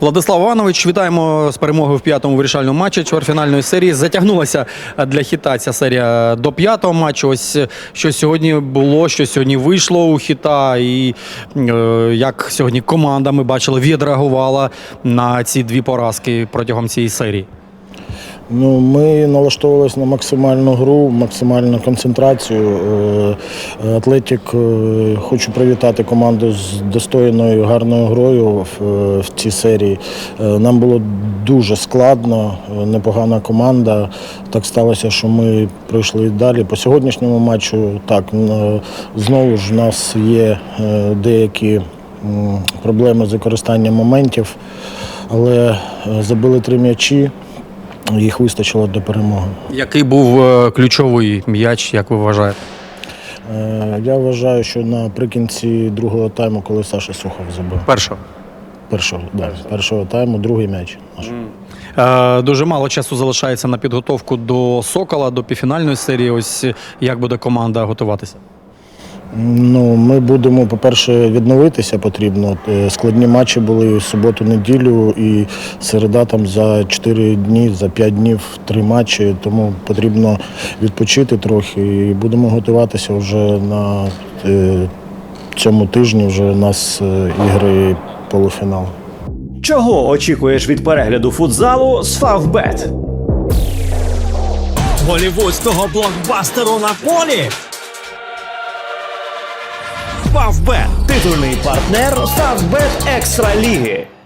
Владислав Іванович, вітаємо з перемогою в п'ятому вирішальному матчі чвертьфінальної серії. Затягнулася для хіта ця серія до п'ятого матчу. Ось е, що сьогодні було, що сьогодні вийшло у хіта, і е, як сьогодні команда ми бачили, відреагувала на ці дві поразки протягом цієї серії. Ну, ми налаштовувалися на максимальну гру, максимальну концентрацію. Е, Атлетік, е, хочу привітати команду з достойною гарною грою в, в цій серії. Е, Нам було дуже складно, е, непогана команда. Так сталося, що ми пройшли далі. По сьогоднішньому матчу так знову ж у нас є е, деякі проблеми з використанням моментів, але е, забили три м'ячі. Їх вистачило для перемоги. Який був е, ключовий м'яч, як ви вважаєте? Е, Я вважаю, що наприкінці другого тайму, коли Саша Сухов забив. Першого. Першого, да, першого тайму, другий м'яч. наш. Е, Дуже мало часу залишається на підготовку до Сокола, до півфінальної серії. Ось як буде команда готуватися? Ну, ми будемо, по-перше, відновитися потрібно. Е, Складні матчі були в суботу-неділю і середа там за 4 дні, за 5 днів три матчі, тому потрібно відпочити трохи і будемо готуватися вже на е, цьому тижні. Вже у нас е, ігри полуфіналу. Чого очікуєш від перегляду футзалу з Фавбет? голівудського блокбастеру на полі. Фавбет Титульний партнер Фавбет Екстра Ліги.